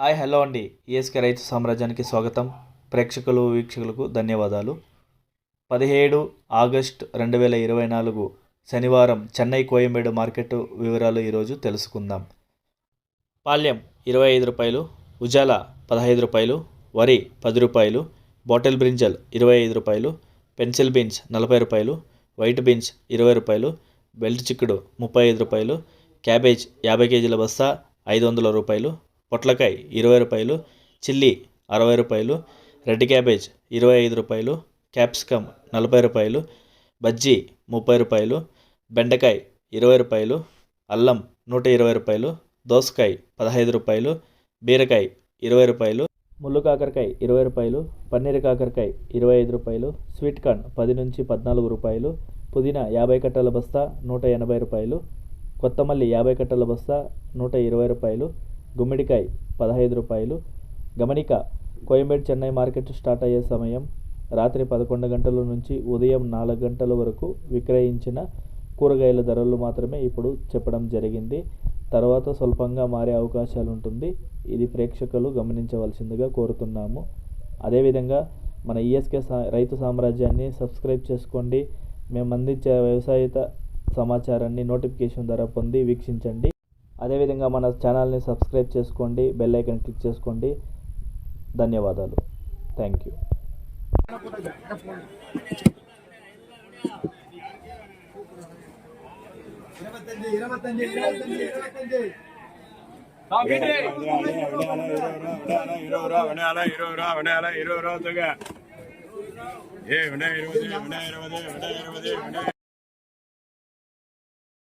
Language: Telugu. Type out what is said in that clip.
హాయ్ హలో అండి. ఈఎస్కే రైతు సామ్రాజ్యానికి స్వాగతం. ప్రేక్షకులు వీక్షకులకు ధన్యవాదాలు. పదిహేడు ఆగస్ట్ రెండు వేల ఇరవై నాలుగు శనివారం చెన్నై కోయంబేడు మార్కెట్ వివరాలు ఈరోజు తెలుసుకుందాం. పాల్యం ఇరవై ఐదు రూపాయలు ఉజాల పదహైదు రూపాయలు వరి పది రూపాయలు బాటిల్ బ్రింజల్ ఇరవై ఐదు రూపాయలు పెన్సిల్ బీన్స్ నలభై రూపాయలు వైట్ బీన్స్ ఇరవై రూపాయలు బెల్ట్ చిక్కుడు ముప్పై ఐదు రూపాయలు క్యాబేజ్ యాభై కేజీల బస్తా ఐదు వందల రూపాయలు పొట్లకాయ ఇరవై రూపాయలు చిల్లీ అరవై రూపాయలు రెడ్ క్యాబేజ్ ఇరవై ఐదు రూపాయలు క్యాప్సికమ్ నలభై రూపాయలు బజ్జీ ముప్పై రూపాయలు బెండకాయ ఇరవై రూపాయలు అల్లం నూట ఇరవై రూపాయలు దోసకాయ పదహైదు రూపాయలు బీరకాయ ఇరవై రూపాయలు ముళ్ళు కాకరకాయ ఇరవై రూపాయలు పన్నీర్ కాకరకాయ ఇరవై ఐదు రూపాయలు స్వీట్ కార్న్ పది నుంచి పద్నాలుగు రూపాయలు పుదీనా యాభై కట్టల బస్తా నూట ఎనభై రూపాయలు కొత్తమల్లి యాభై కట్టల బస్తా నూట ఇరవై రూపాయలు గుమ్మడికాయ పదహైదు రూపాయలు. గమనిక కోయంబేడు చెన్నై మార్కెట్ స్టార్ట్ అయ్యే సమయం రాత్రి పదకొండు గంటల నుంచి ఉదయం నాలుగు గంటల వరకు విక్రయించిన కూరగాయల ధరలు మాత్రమే ఇప్పుడు చెప్పడం జరిగింది. తర్వాత స్వల్పంగా మారే అవకాశాలు ఉంటుంది ఇది ప్రేక్షకులు గమనించవలసిందిగా కోరుతున్నాము. అదేవిధంగా మన ఈఎస్కే సా రైతు సామ్రాజ్యాన్ని సబ్స్క్రైబ్ చేసుకోండి. మేము అందించే వ్యవసాయత సమాచారాన్ని నోటిఫికేషన్ ద్వారా పొంది వీక్షించండి. అదేవిధంగా మన ఛానల్ని సబ్స్క్రైబ్ చేసుకోండి బెల్ ఐకన్ క్లిక్ చేసుకోండి ధన్యవాదాలు థ్యాంక్ యూ ఏ ఇరవై ఇరవై ఇరవై